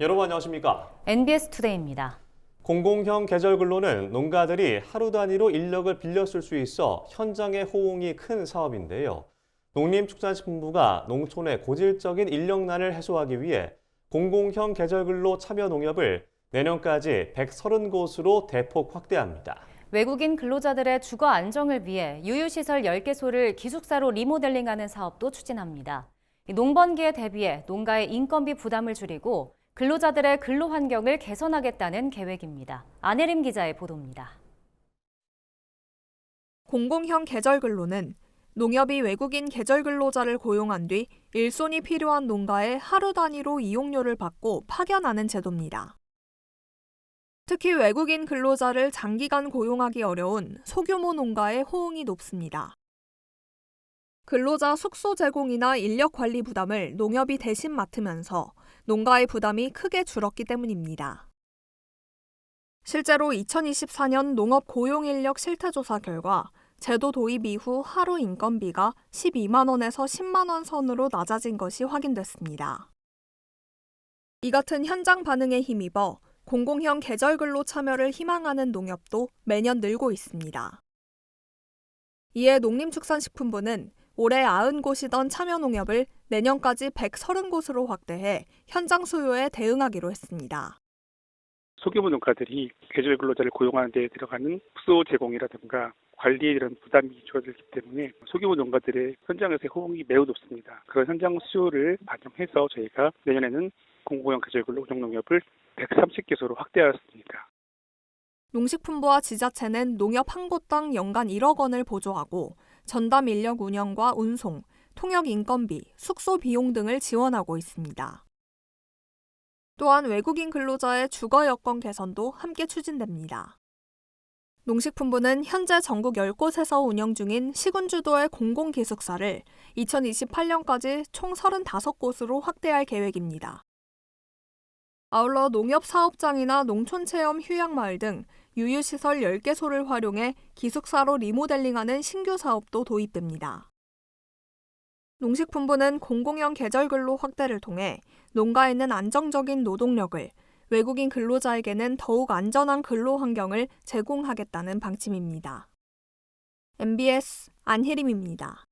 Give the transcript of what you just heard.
여러분 안녕하십니까? NBS 투데이입니다. 공공형 계절 근로는 농가들이 하루 단위로 인력을 빌려 쓸 수 있어 현장의 호응이 큰 사업인데요. 농림축산식품부가 농촌의 고질적인 인력난을 해소하기 위해 공공형 계절 근로 참여 농협을 내년까지 130곳으로 대폭 확대합니다. 외국인 근로자들의 주거 안정을 위해 유유시설 10개소를 기숙사로 리모델링하는 사업도 추진합니다. 이 농번기에 대비해 농가의 인건비 부담을 줄이고 근로자들의 근로 환경을 개선하겠다는 계획입니다. 안혜림 기자의 보도입니다. 공공형 계절 근로는 농협이 외국인 계절 근로자를 고용한 뒤 일손이 필요한 농가에 하루 단위로 이용료를 받고 파견하는 제도입니다. 특히 외국인 근로자를 장기간 고용하기 어려운 소규모 농가의 호응이 높습니다. 근로자 숙소 제공이나 인력 관리 부담을 농협이 대신 맡으면서 농가의 부담이 크게 줄었기 때문입니다. 실제로 2024년 농업 고용인력 실태조사 결과 제도 도입 이후 하루 인건비가 12만 원에서 10만 원 선으로 낮아진 것이 확인됐습니다. 이 같은 현장 반응에 힘입어 공공형 계절 근로 참여를 희망하는 농협도 매년 늘고 있습니다. 이에 농림축산식품부는 올해 90곳이던 참여 농협을 내년까지 130곳으로 확대해 현장 수요에 대응하기로 했습니다. 소규모 농가들이 계절 근로자를 고용하는 데 들어가는 숙소 제공이라든가 관리에 이런 부담이 줄어들기 때문에 소규모 농가들의 현장에서의 호응이 매우 높습니다. 그런 현장 수요를 반영해서 저희가 내년에는 공공형 계절 근로 운영 농협을 130개소로 확대하였습니다. 농식품부와 지자체는 농협 한 곳당 연간 1억 원을 보조하고 전담 인력 운영과 운송, 통역 인건비, 숙소 비용 등을 지원하고 있습니다. 또한 외국인 근로자의 주거 여건 개선도 함께 추진됩니다. 농식품부는 현재 전국 10곳에서 운영 중인 시군 주도의 공공기숙사를 2028년까지 총 35곳으로 확대할 계획입니다. 아울러 농협 사업장이나 농촌체험 휴양마을 등 유유시설 10개소를 활용해 기숙사로 리모델링하는 신규 사업도 도입됩니다. 농식품부는 공공형 계절 근로 확대를 통해 농가에는 안정적인 노동력을, 외국인 근로자에게는 더욱 안전한 근로 환경을 제공하겠다는 방침입니다. MBS 안혜림입니다.